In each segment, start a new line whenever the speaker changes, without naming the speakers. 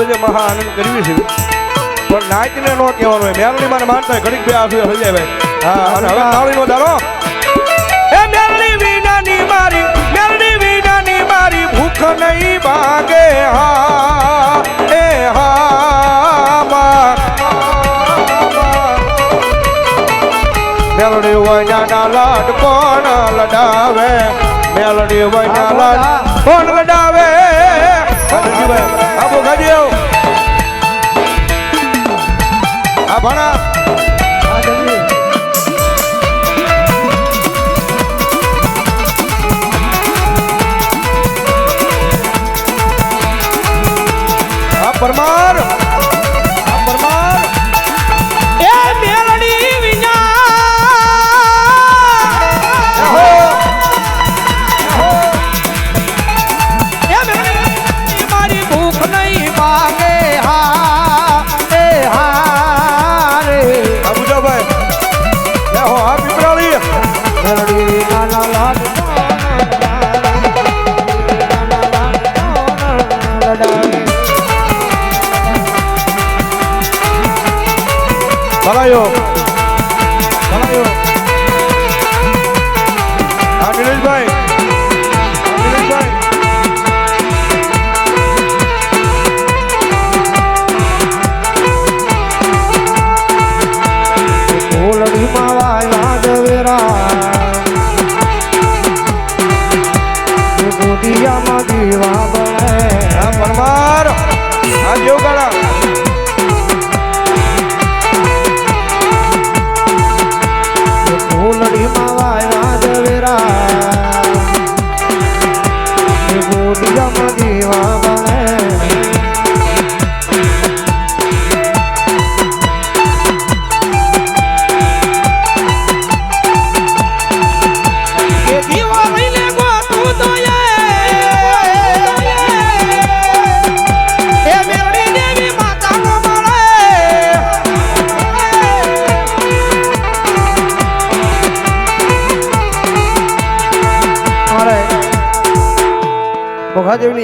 રોજ મહા આનંદ કરવી છે. પણ નાચને નો કહેવાનું હોય. મેલડી માને માનતા ઘડીક બે આસુ થઈ જાય ભાઈ. હા અને હવે તાળીનો દાડો એ મેલડી વિનાની મારી મેલડી વિનાની મારી ભૂખ નહીં ભાગે હા. એ હા મેલડી વૈના લાડ કોણ લડાવે? મેલડી વૈના લાડ કોણ લડાવે? હરજીભાઈ, આબુ ગાજીઓ. આ ભણા
હા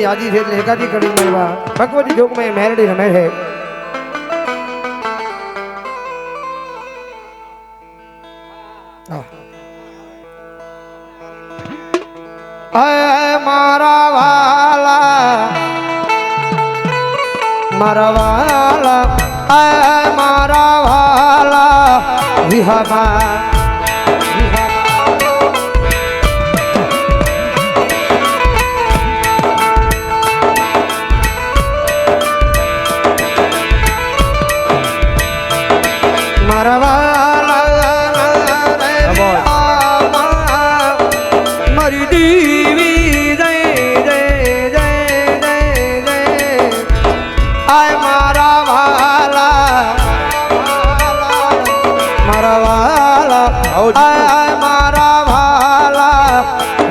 યાદી છે એટલે એકાદી કડી મળવા ભગવતી જોગમાં એ મેરડી રમે છે. મારા વાલા. મારા વાલા. મારા વાલા. વિહમા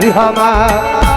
વાલા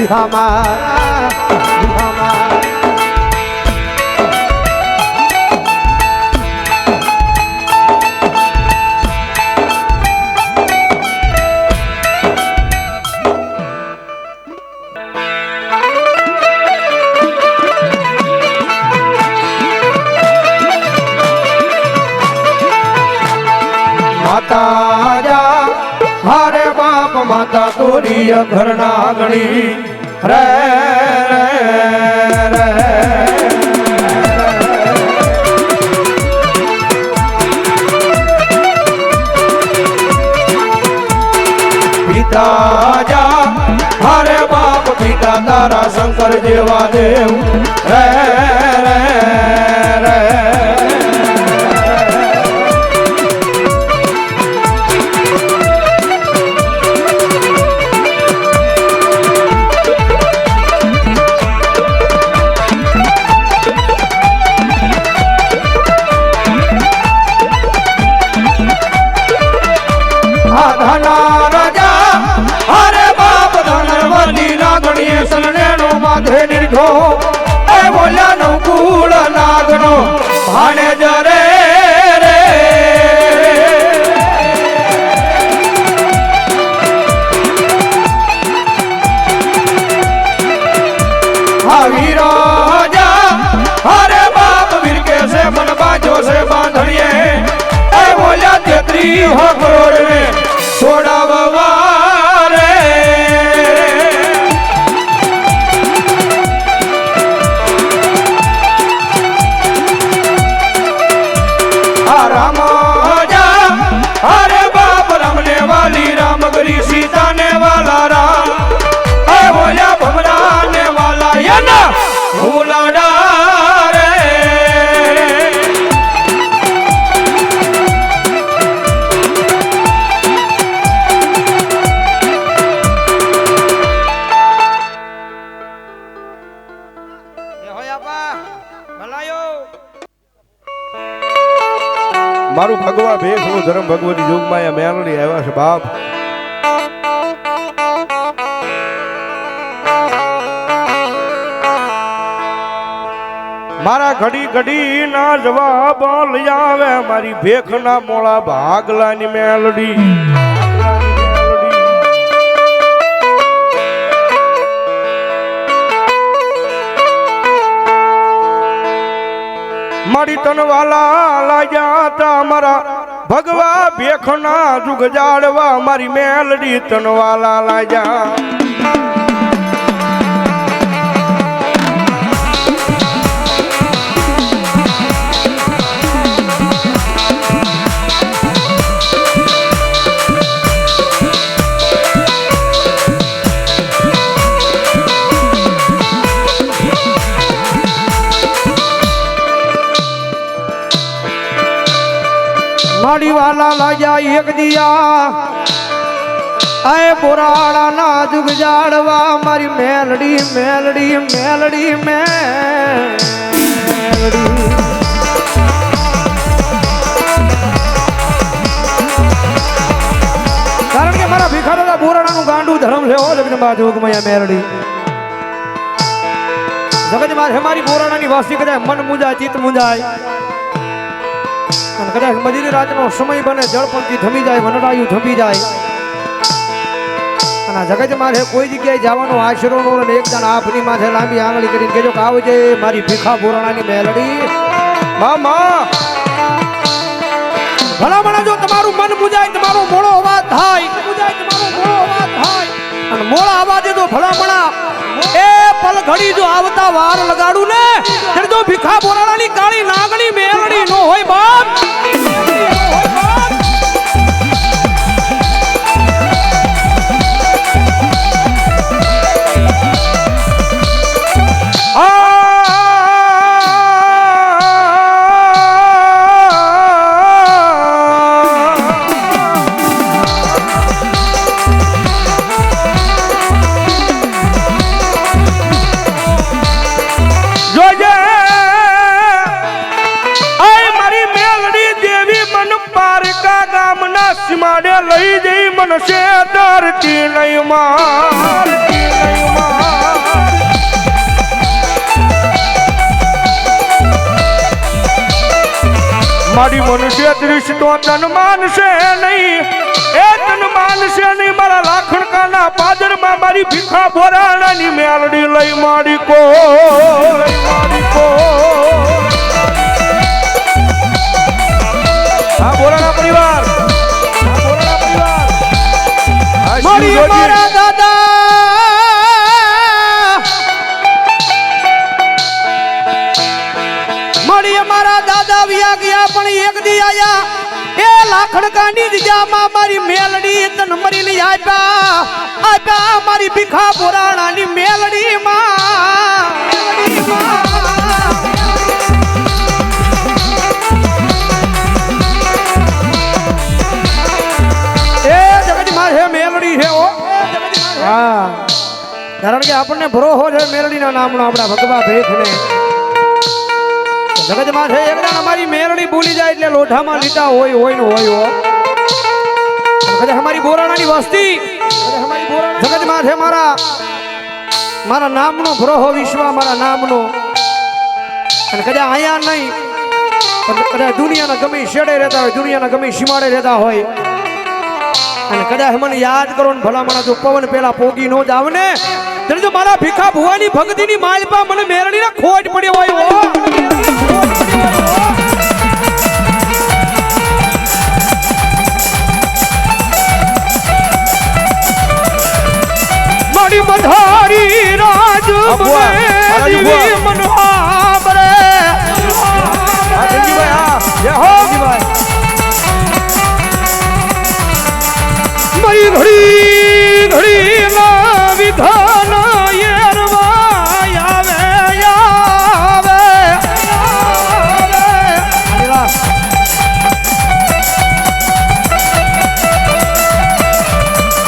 বিহামা বিহামা माता વિહામા
તોરી ઘરના ગણી રે રે. પિતા જા હરે બાપ પિતા તારા શંકર જેવા દેવ રે એ બોલ્યા નો કુળ નાગનો ભાણે જરે હરે બાપ વિરકે છે મન બાજો છે બાંધણીએ. એ બોલ્યા તેત્રી હો ભગવા ભેખનું ધર્મ ભગવતી યુગમાં એ મેલડી આવ્યા છે, બાપ. મારા ઘડી ઘડી ના જવાબ લઈ આવે, મારી ભેખ ના મોળા ભાગલાની મેલડી. મારી તનવાલા લાગ્યા હતા મારા ભગવા ભેખના જુગ જાડવા મારી મેલડી તનવાલા લાગ્યા
લાગ્યા એક દિયા આય બોરાળા ના જુગ જાડવા મારી મેલડી મેલડી મેલડી મેલડી. કારણ કે મારા ભિખારોના બોરાણાનું ગાંડું ધર્મ લેવો બાજુ જોગમયા મેલડી. જગત મારે મારી બોરાણાની વાસી, કદાચ મન મુંજાય, ચિત્ત મુંજાય. અને કદાચ મજૂરી રાતનો સમય બને જળપંથી થમી જાય, વનરાયુ થમી જાય. અને જગત મારે કોઈ જગ્યાએ જવાનો આશરો નો અને એક જણ આપની માથે લાંબી આંગળી કરીને કેજો કે આવજે, મારી ભીખા બોરાણાની મેલડી.
મામા!
ભલામણા જો તમારું મન મુજાય, તમારો મોળો અવાજ થાય. મુજાય તમારો થાય અને મોળા અવાજે જો ભલામણા, એ પલ ઘડી જો આવતા વાર લગાડું ને, ત્યારે જો ભીખા બોરાણાની કાળી નાગણી મેલડી નો હોય બાપ.
પારકા ગામના સીમાડે લઈ જઈ મનસે ડરતી નહીં માર. મનુષ્ય દૃષ્ટિ તો તન માનશે નહીં. એ તન માનશે નહીં. મારા લાખણકાના પાદરમાં મારી ભીખા બોરાણાની મેલડી લઈ મારી કો લઈ મારી
લાખણકાની દિજામાં મારી મેલડી તન મરેલી આપ્યા. આપ્યા મારી ભીખા પુરાણાની મેલડી કારણ કે આપણને ભરોહો છે મેલડીના નામનો આપણા ભગવા ભેખને. જગતમાં છે એકદમ અમારી મેલડી ભૂલી જાય એટલે લોઢામાં લીટા હોય હોય ને હોય હો. કદાચ અમારી બોરાણાની વસ્તી. જગતમાં છે મારા મારા નામનો ગ્રહો વિશ્વ મારા નામનો. અને કદાચ અહીંયા નહીં કદાચ દુનિયાના ગમે શેડે રહેતા હોય દુનિયાના ગમે સીમાડે રહેતા હોય. અને કદાચ મને યાદ કરો ને ભલામણા જો પવન પેલા પોગી નો જાવ ને ત્યારે જો મારા ભીખા ભુવાની ભક્તિની માલપા મને મેરણીના ખોટ પડી હોય મારી ઘડી ઘડી ના વિધાન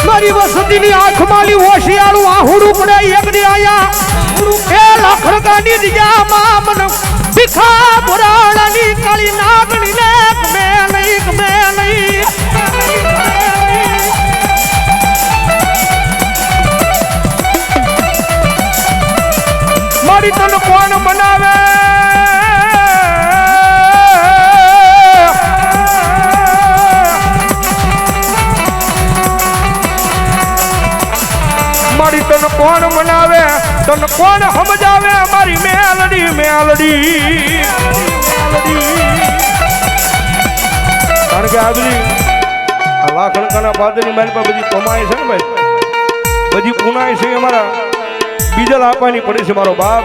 મારી વસતીની આંખ માલી હોશિયાળું આહુડું પડે એક આયા. એ લખડકાની દિયામાં મન ભીખા પુરાણાની કાળી નાગણી ને મે નહીં મે નહીં મારી તને કોણ બનાવે કોણ મનાવે? તને કોણ સમજાવે મારી મેલડી મેલડી?
કારણ કે આ બધી આ લાખ લંકાના પાદરની મારી પાસે બધી કમાય છે ને ભાઈ? બધી પુનાય છે અમારા. બીજલ આપવાની પડે છે મારો બાપ.